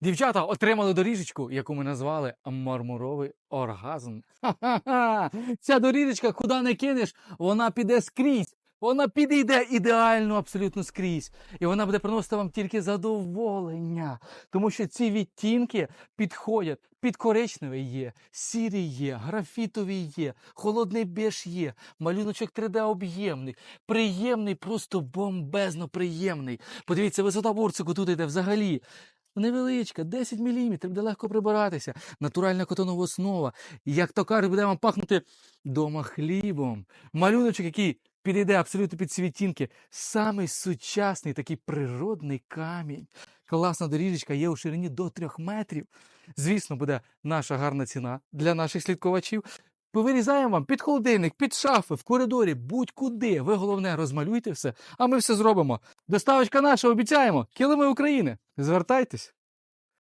Дівчата отримали доріжечку, яку ми назвали мармуровий оргазм. Ха-ха-ха! Ця доріжечка, куди не кинеш, вона піде скрізь. Вона підійде ідеально абсолютно скрізь. І вона буде приносити вам тільки задоволення. Тому що ці відтінки підходять. Під коричневий є, сірий є, графітовий є, холодний беж є, малюночок 3D об'ємний, приємний, просто бомбезно приємний. Подивіться, висота бурцику тут йде взагалі. Невеличка, 10 мм, де легко прибиратися. Натуральна котонова основа. Як то кажуть, буде вам пахнути дома хлібом. Малюночок, який підійде абсолютно під ці відтінки. Самий сучасний такий природний камінь. Класна доріжечка є у ширині до 3 метрів. Звісно, буде наша гарна ціна для наших слідкувачів. Повирізаємо вам під холодильник, під шафи, в коридорі, будь-куди. Ви головне розмалюйте все, а ми все зробимо. Доставочка наша, обіцяємо. Килими України. Звертайтесь.